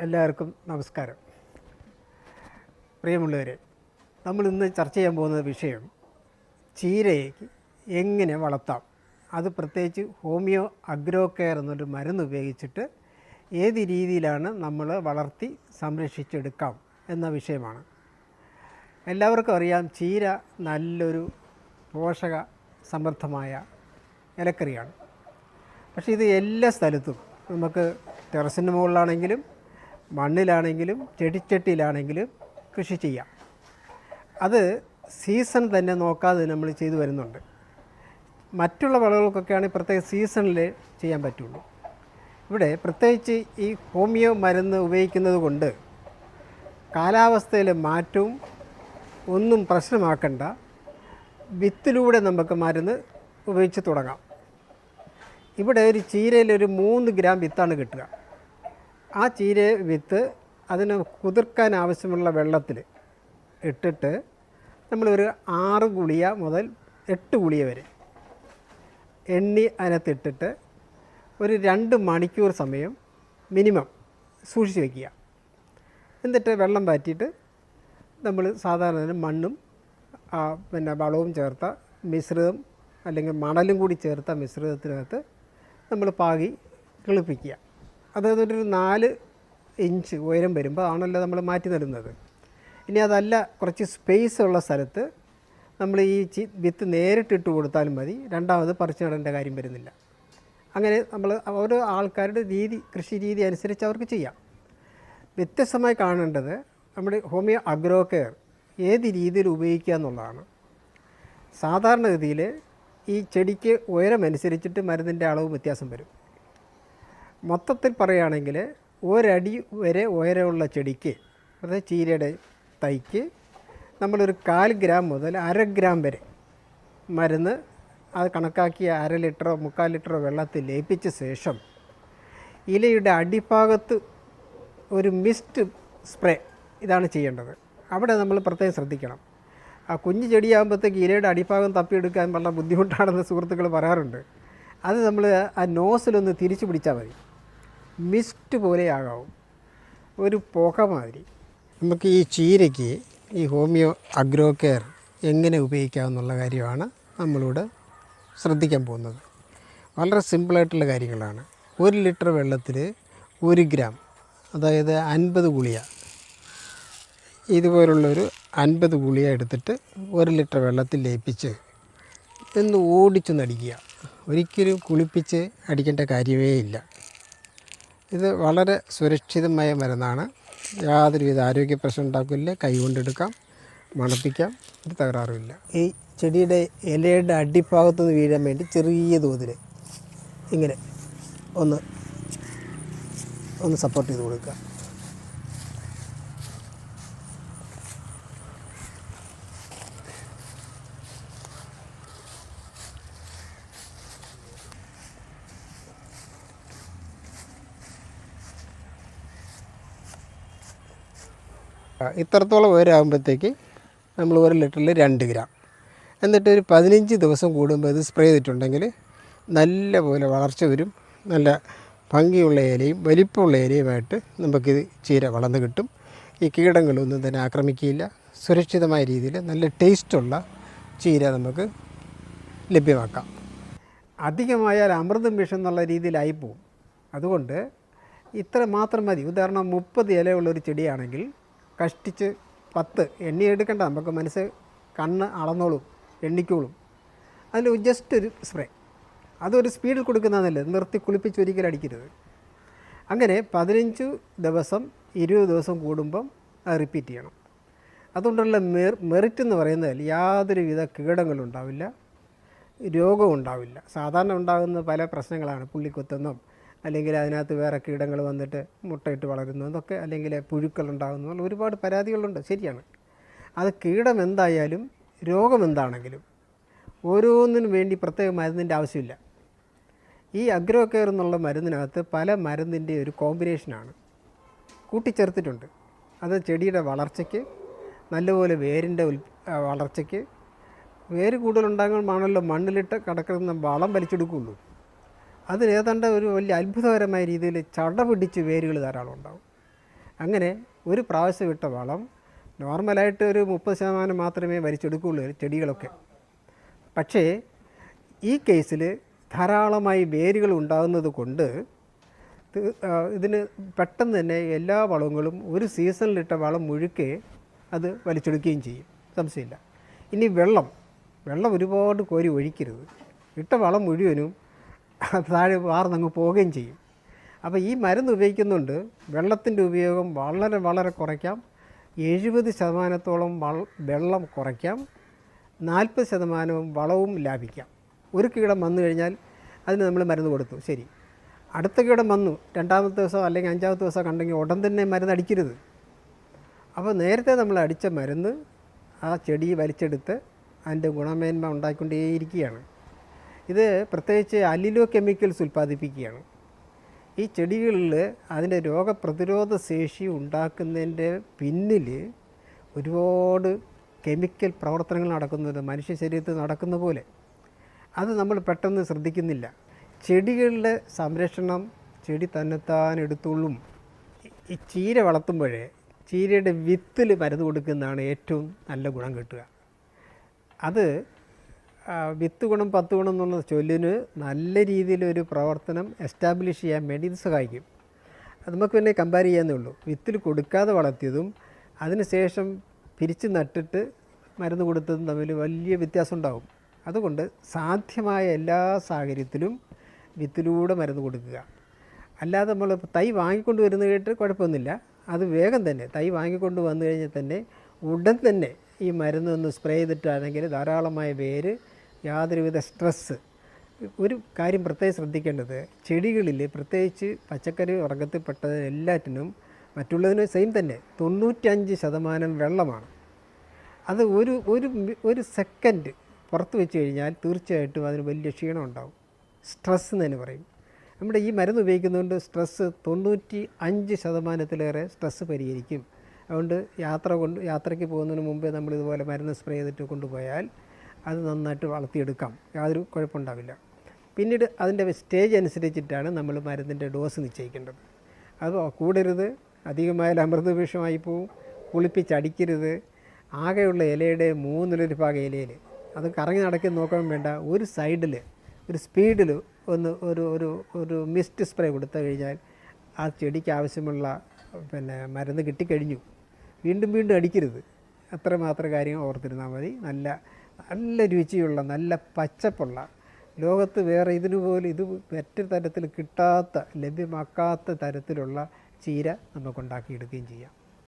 എല്ലാവർക്കും നമസ്കാരം. പ്രിയമുള്ളവരെ നമ്മൾ ഇന്ന് ചർച്ച ചെയ്യാൻ പോകുന്ന വിഷയം ചീരയെ എങ്ങനെ വളർത്താം? അത് പ്രത്യേകിച്ച് ഹോമിയോ അഗ്രോ കെയർ എന്നൊരു മരുന്ന് ഉപയോഗിച്ചിട്ട് ഏത് രീതിയിലാണ് നമ്മൾ വളർത്തി സംരക്ഷിച്ചെടുക്കാം എന്ന വിഷയമാണ്. എല്ലാവർക്കും അറിയാം ചീര നല്ലൊരു പോഷക സമൃദ്ധമായ ഇലക്കറിയാണ്. പക്ഷേ ഇത് എല്ലാ സ്ഥലത്തും നമുക്ക് ടെറസിന്റെ മുകളിലാണെങ്കിലും മണ്ണിലാണെങ്കിലും ചെടിച്ചട്ടിയിലാണെങ്കിലും കൃഷി ചെയ്യാം. അത് സീസൺ തന്നെ നോക്കാതെ നമ്മൾ ചെയ്തു വരുന്നുണ്ട്. മറ്റുള്ള വിളകൾക്കൊക്കെയാണെങ്കിൽ പ്രത്യേക സീസണിൽ ചെയ്യാൻ പറ്റുള്ളൂ. ഇവിടെ പ്രത്യേകിച്ച് ഈ ഹോമിയോ മരുന്ന് ഉപയോഗിക്കുന്നത് കൊണ്ട് കാലാവസ്ഥയിലെ മാറ്റവും ഒന്നും പ്രശ്നമാക്കണ്ട. വിത്തിലൂടെ നമുക്ക് മരുന്ന് ഉപയോഗിച്ച് തുടങ്ങാം. ഇവിടെ ഒരു ചീരയിൽ ഒരു മൂന്ന് ഗ്രാം വിത്താണ് കിട്ടുക. ആ ചീര വിത്ത് അതിന് കുതിർക്കാൻ ആവശ്യമുള്ള വെള്ളത്തിൽ ഇട്ടിട്ട് നമ്മളൊരു ആറ് ഗുളിയ മുതൽ എട്ട് ഗുളിയ വരെ എണ്ണി അതിനകത്തിട്ടിട്ട് ഒരു രണ്ട് മണിക്കൂർ സമയം മിനിമം സൂക്ഷിച്ച് വയ്ക്കുക എന്നിട്ട് വെള്ളം പാറ്റിയിട്ട് നമ്മൾ സാധാരണ മണ്ണും പിന്നെ വളവും ചേർത്ത മിശ്രിതം അല്ലെങ്കിൽ മണലും കൂടി ചേർത്ത മിശ്രിതത്തിനകത്ത് നമ്മൾ പാകി കിളിപ്പിക്കുക. അതായത് ഒരു നാല് ഇഞ്ച് ഉയരം വരുമ്പോൾ ആണല്ലോ നമ്മൾ മാറ്റി നടുന്നത് ഇനി അതല്ല കുറച്ച് സ്പേസ് ഉള്ള സ്ഥലത്ത് നമ്മൾ ഈ ചി വിത്ത് നേരിട്ടിട്ട് കൊടുത്താലും മതി. രണ്ടാമത് പറിച്ചു നടേണ്ട കാര്യം വരുന്നില്ല. അങ്ങനെ നമ്മൾ ഓരോ ആൾക്കാരുടെ രീതി കൃഷി രീതി അനുസരിച്ച് അവർക്ക് ചെയ്യാം. വ്യത്യസ്തമായി കാണേണ്ടത് നമ്മുടെ ഹോമിയോ അഗ്രോ കെയർ ഏത് രീതിയിൽ ഉപയോഗിക്കുക എന്നുള്ളതാണ്. സാധാരണഗതിയിൽ ഈ ചെടിക്ക് ഉയരമനുസരിച്ചിട്ട് മരുന്നിന്റെ അളവ് വ്യത്യാസം വരും. മൊത്തത്തിൽ പറയുകയാണെങ്കിൽ ഒരടി വരെ ഉയരമുള്ള ചെടിക്ക് അതായത് ചീരയുടെ തൈക്ക് നമ്മളൊരു കാൽ ഗ്രാം മുതൽ അര ഗ്രാം വരെ മരുന്ന് അത് കണക്കാക്കിയ അര ലിറ്ററോ മുക്കാൽ ലിറ്ററോ വെള്ളത്തിൽ ലയിപ്പിച്ച ശേഷം ഇലയുടെ അടിഭാഗത്ത് ഒരു മിസ്റ്റ് സ്പ്രേ ഇതാണ് ചെയ്യേണ്ടത്. അവിടെ നമ്മൾ പ്രത്യേകം ശ്രദ്ധിക്കണം. ആ കുഞ്ഞു ചെടിയാകുമ്പോഴത്തേക്ക് ഇലയുടെ അടിഭാഗം തപ്പിയെടുക്കാൻ വളരെ ബുദ്ധിമുട്ടാണെന്ന് സുഹൃത്തുക്കൾ പറയാറുണ്ട്. അത് നമ്മൾ ആ നോസിലൊന്ന് തിരിച്ചു പിടിച്ചാൽ മതി. മിസ്റ്റ് പോലെ ആകാവും ഒരു പുക മാതിരി. നമുക്ക് ഈ ചീരയ്ക്ക് ഈ ഹോമിയോ അഗ്രോ കെയർ എങ്ങനെ ഉപയോഗിക്കാമെന്നുള്ള കാര്യമാണ് നമ്മളോട് ശ്രദ്ധിക്കാൻ പോകുന്നത്. വളരെ സിമ്പിളായിട്ടുള്ള കാര്യങ്ങളാണ്. ഒരു ലിറ്റർ വെള്ളത്തിൽ ഒരു ഗ്രാം അതായത് അൻപത് ഗുളിയ ഇതുപോലുള്ളൊരു അൻപത് ഗുളിയ എടുത്തിട്ട് ഒരു ലിറ്റർ വെള്ളത്തിൽ ലയിപ്പിച്ച് ഒന്ന് ഓടിച്ചൊന്നടിക്കുക. ഒരിക്കലും കുളിപ്പിച്ച് അടിക്കേണ്ട കാര്യമേ ഇല്ല. ഇത് വളരെ സുരക്ഷിതമായ മരുന്നാണ്. യാതൊരുവിധ ആരോഗ്യ പ്രശ്നം ഉണ്ടാക്കില്ല. കൈ കൊണ്ടെടുക്കാം മണപ്പിക്കാം ഒരു തകരാറുമില്ല. ഈ ചെടിയുടെ ഇലയുടെ അടിഭാഗത്തുനിന്ന് വീഴാൻ വേണ്ടി ചെറിയ തോതിൽ ഇങ്ങനെ ഒന്ന് ഒന്ന് സപ്പോർട്ട് ചെയ്ത് കൊടുക്കുക. ഇത്രത്തോളം ഉയരാകുമ്പോഴത്തേക്ക് നമ്മൾ ഒരു ലിറ്ററിൽ രണ്ട് ഗ്രാം. എന്നിട്ട് ഒരു പതിനഞ്ച് ദിവസം കൂടുമ്പോൾ ഇത് സ്പ്രേ ചെയ്തിട്ടുണ്ടെങ്കിൽ നല്ല പോലെ വളർച്ച വരും. നല്ല ഭംഗിയുള്ള ഇലയും വലിപ്പമുള്ള ഇലയുമായിട്ട് നമുക്കിത് ചീര വളർന്ന് കിട്ടും. ഈ കീടങ്ങളൊന്നും തന്നെ ആക്രമിക്കുകയില്ല. സുരക്ഷിതമായ രീതിയിൽ നല്ല ടേസ്റ്റുള്ള ചീര നമുക്ക് ലഭ്യമാക്കാം. അധികമായാൽ അമൃതം വിഷം എന്നുള്ള രീതിയിലായി പോവും. അതുകൊണ്ട് ഇത്ര മാത്രം മതി. ഉദാഹരണം മുപ്പത് ഇലയുള്ള ഒരു ചെടിയാണെങ്കിൽ കഷ്ടിച്ച് പത്ത് എണ്ണി എടുക്കണ്ട. നമുക്ക് മനസ്സ് കണ്ണ് അളന്നോളും എണ്ണിക്കോളും. അതിൽ ജസ്റ്റ് ഒരു സ്പ്രേ അതൊരു സ്പീഡിൽ കൊടുക്കുന്നതല്ലേ? നിർത്തി കുളിപ്പിച്ച് ഒരിക്കലും അടിക്കരുത്. അങ്ങനെ പതിനഞ്ച് ദിവസം ഇരുപത് ദിവസം കൂടുമ്പം അത് റിപ്പീറ്റ് ചെയ്യണം. അതുകൊണ്ടുള്ള മെർ മെറിറ്റ് എന്ന് പറയുന്നതിൽ യാതൊരുവിധ കീടങ്ങളും ഉണ്ടാവില്ല. രോഗവും ഉണ്ടാവില്ല. സാധാരണ ഉണ്ടാകുന്ന പല പ്രശ്നങ്ങളാണ്. പുള്ളിക്കുത്തെന്നും അല്ലെങ്കിൽ അതിനകത്ത് വേറെ കീടങ്ങൾ വന്നിട്ട് മുട്ടയിട്ട് വളരുന്നു എന്നൊക്കെ അല്ലെങ്കിൽ പുഴുക്കൾ ഉണ്ടാകുന്നു ഒരുപാട് പരാതികളുണ്ട്. ശരിയാണ്. അത് കീടം എന്തായാലും രോഗം എന്താണെങ്കിലും ഓരോന്നിനും വേണ്ടി പ്രത്യേക മരുന്നിന്റെ ആവശ്യമില്ല. ഈ അഗ്രോ കെയർ എന്നുള്ള മരുന്നിനകത്ത് പല മരുന്നിന്റെ ഒരു കോമ്പിനേഷനാണ്. കൂട്ടിച്ചേർത്തിട്ടുണ്ട്. അത് ചെടിയുടെ വളർച്ചയ്ക്ക് നല്ലപോലെ വേരിന്റെ ഉൽ വളർച്ചയ്ക്ക്. വേര് കൂടുതലുണ്ടാകുമ്പോഴാണല്ലോ മണ്ണിലിട്ട് കിടക്കുന്ന വളം വലിച്ചെടുക്കുകയുള്ളൂ അതിന് ഏതാണ്ട് ഒരു വലിയ അത്ഭുതകരമായ രീതിയിൽ ചട പിടിച്ച് വേരുകൾ ധാരാളം ഉണ്ടാകും അങ്ങനെ ഒരു പ്രാവശ്യം ഇട്ട വളം നോർമലായിട്ട് ഒരു മുപ്പത് ശതമാനം മാത്രമേ വലിച്ചെടുക്കുകയുള്ളൂ ചെടികളൊക്കെ. പക്ഷേ ഈ കേസിൽ ധാരാളമായി വേരുകൾ ഉണ്ടാകുന്നത് കൊണ്ട് ഇതിന് പെട്ടെന്ന് തന്നെ എല്ലാ വളങ്ങളും ഒരു സീസണിലിട്ട വളം മുഴുക്കെ അത് വലിച്ചെടുക്കുകയും ചെയ്യും. സംശയമില്ല. ഇനി വെള്ളം വെള്ളം ഒരുപാട് കോരി ഒഴിക്കരുത്. ഇട്ട വളം മുഴുവനും താഴെ വാർന്നങ്ങ് പോവുകയും ചെയ്യും. അപ്പോൾ ഈ മരുന്ന് ഉപയോഗിക്കുന്നുണ്ട്. വെള്ളത്തിന്റെ ഉപയോഗം വളരെ വളരെ കുറയ്ക്കാം. എഴുപത് ശതമാനത്തോളം വെള്ളം കുറയ്ക്കാം. നാൽപ്പത് ശതമാനവും വളവും ലാഭിക്കാം. ഒരു കീടം വന്നു കഴിഞ്ഞാൽ അതിന് നമ്മൾ മരുന്ന് കൊടുത്തു. ശരി. അടുത്ത കീടം വന്നു. രണ്ടാമത്തെ ദിവസം അല്ലെങ്കിൽ അഞ്ചാമത്തെ ദിവസം കണ്ടെങ്കിൽ ഉടൻ തന്നെ മരുന്ന് അടിക്കരുത്. അപ്പോൾ നേരത്തെ നമ്മൾ അടിച്ച മരുന്ന് ആ ചെടി വലിച്ചെടുത്ത് അതിന്റെ ഗുണമേന്മ ഉണ്ടാക്കിക്കൊണ്ടേയിരിക്കുകയാണ് ഇത് പ്രത്യേകിച്ച് അലിലോ കെമിക്കൽസ് ഉൽപ്പാദിപ്പിക്കുകയാണ്. ഈ ചെടികളിൽ അതിന്റെ രോഗപ്രതിരോധ ശേഷി ഉണ്ടാക്കുന്നതിന്റെ പിന്നിൽ ഒരുപാട് കെമിക്കൽ പ്രവർത്തനങ്ങൾ നടക്കുന്നുണ്ട്. മനുഷ്യ ശരീരത്തിൽ നടക്കുന്ന പോലെ. അത് നമ്മൾ പെട്ടെന്ന് ശ്രദ്ധിക്കുന്നില്ല. ചെടികളുടെ സംരക്ഷണം ചെടി തന്നെത്താൻ ഈ- ചീര വളർത്തുമ്പോഴേ ചീരയുടെ വിത്തിൽ മരുന്ന് കൊടുക്കുന്നതാണ് ഏറ്റവും നല്ല ഗുണം കിട്ടുക. അത് വിത്ത് ഗുണം പത്ത് ഗുണം എന്നുള്ള ചൊല്ലിന് നല്ല രീതിയിലൊരു പ്രവർത്തനം എസ്റ്റാബ്ലിഷ് ചെയ്യാൻ വേണ്ടി ഇത് സഹായിക്കും. അത് നമുക്ക് പിന്നെ കമ്പയർ ചെയ്യാന്നേ ഉള്ളൂ. വിത്തിൽ കൊടുക്കാതെ വളർത്തിയതും അതിനുശേഷം പിരിച്ച് നട്ടിട്ട് മരുന്ന് കൊടുത്തതും തമ്മിൽ വലിയ വ്യത്യാസം ഉണ്ടാകും അതുകൊണ്ട് സാധ്യമായ എല്ലാ സാഹചര്യത്തിലും വിത്തിലൂടെ മരുന്ന് കൊടുക്കുക. അല്ലാതെ നമ്മൾ തൈ വാങ്ങിക്കൊണ്ട് വരുന്ന കേട്ട് കുഴപ്പമൊന്നുമില്ല. അത് വേഗം തന്നെ തൈ വാങ്ങിക്കൊണ്ട് വന്നു കഴിഞ്ഞാൽ തന്നെ ഉടൻ തന്നെ ഈ മരുന്ന് ഒന്ന് സ്പ്രേ ചെയ്തിട്ടാണെങ്കിൽ ധാരാളമായ വേര് യാതൊരുവിധ സ്ട്രെസ് ഒരു കാര്യം പ്രത്യേകം ശ്രദ്ധിക്കേണ്ടത് ചെടികളിൽ പ്രത്യേകിച്ച് പച്ചക്കറി വർഗത്തിൽപ്പെട്ട എല്ലാറ്റിനും മറ്റുള്ളതിനും സെയിം തന്നെ തൊണ്ണൂറ്റഞ്ച് ശതമാനം വെള്ളമാണ്. അത് ഒരു ഒരു ഒരു സെക്കൻഡ് പുറത്ത് വെച്ച് കഴിഞ്ഞാൽ തീർച്ചയായിട്ടും അതിന് വലിയ ക്ഷീണം ഉണ്ടാവും. സ്ട്രെസ് എന്ന് തന്നെ പറയും. നമ്മുടെ ഈ മരുന്ന് ഉപയോഗിക്കുന്നതുകൊണ്ട് സ്ട്രെസ്സ് തൊണ്ണൂറ്റി അഞ്ച് ശതമാനത്തിലേറെ സ്ട്രെസ്സ് പരിഹരിക്കും. അതുകൊണ്ട് യാത്ര കൊണ്ട് യാത്രയ്ക്ക് പോകുന്നതിന് മുമ്പേ നമ്മൾ ഇതുപോലെ മരുന്ന് സ്പ്രേ ചെയ്തിട്ട് കൊണ്ടുപോയാൽ അത് നന്നായിട്ട് വളർത്തിയെടുക്കാം. യാതൊരു കുഴപ്പമുണ്ടാവില്ല. പിന്നീട് അതിന്റെ സ്റ്റേജ് അനുസരിച്ചിട്ടാണ് നമ്മൾ മരുന്നിന്റെ ഡോസ് നിശ്ചയിക്കേണ്ടത്. അത് കൂടരുത്. അധികമായ അമൃത വിഷമായി പോവും. കുളിപ്പിച്ചടിക്കരുത് ആകെയുള്ള ഇലയുടെ മൂന്നിലൊരു ഭാഗം ഇലയിൽ. അത് കറങ്ങി നടക്കി നോക്കാൻ വേണ്ട. ഒരു സൈഡിൽ ഒരു സ്പീഡിൽ ഒന്ന് ഒരു ഒരു ഒരു മിസ്റ്റ് സ്പ്രേ കൊടുത്തു കഴിഞ്ഞാൽ ആ ചെടിക്ക് ആവശ്യമുള്ള പിന്നെ മരുന്ന് കിട്ടിക്കഴിഞ്ഞു. വീണ്ടും വീണ്ടും അടിക്കരുത്. അത്രമാത്രം കാര്യം ഓർത്തിരുന്നാൽ മതി. നല്ല നല്ല രുചിയുള്ള നല്ല പച്ചപ്പുള്ള ലോകത്ത് വേറെ ഇതിനു പോലും ഇത് മറ്റൊരു തരത്തിൽ കിട്ടാത്ത ലഭ്യമാക്കാത്ത തരത്തിലുള്ള ചീര നമുക്കുണ്ടാക്കിയെടുക്കുകയും ചെയ്യാം.